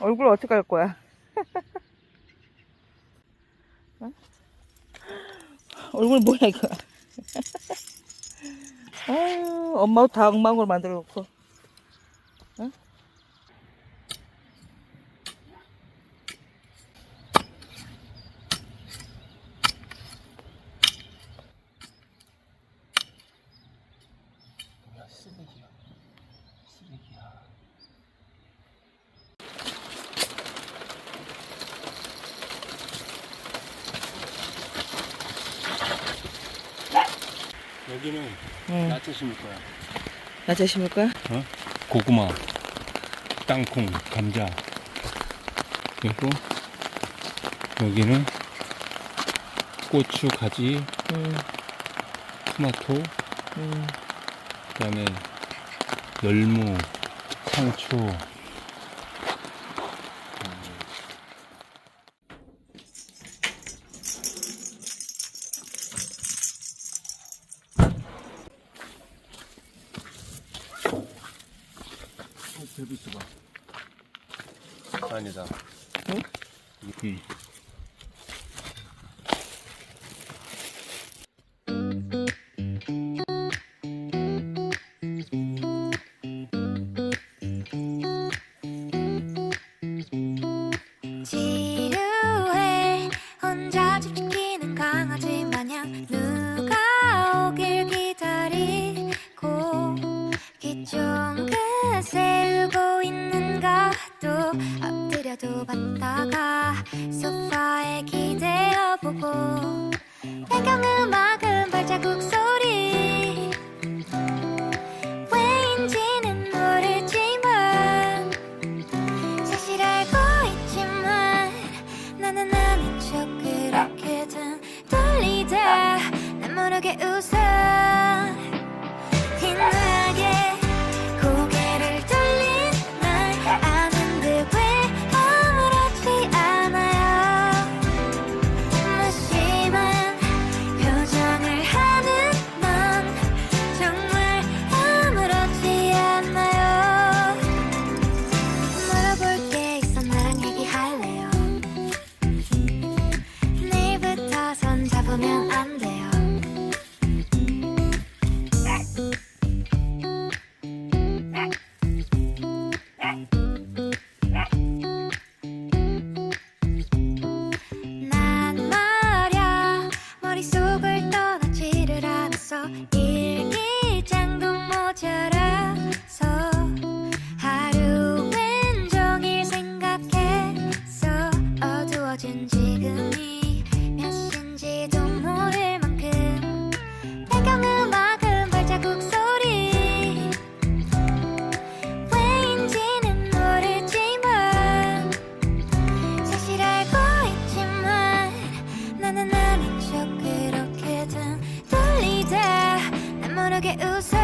얼굴 어떻게 할 거야? 얼굴 뭐야 이거? 아유, 엄마 옷다 엉망으로 만들어 놓고. 여기는 응. 야채 심을 거야. 야채 심을 거야? 어? 고구마, 땅콩, 감자. 그리고 여기는 고추, 가지, 응. 토마토, 응. 그다음에 열무, 상추, 여기 있어봐. 아니다. 응? 이 I 모르게 웃어.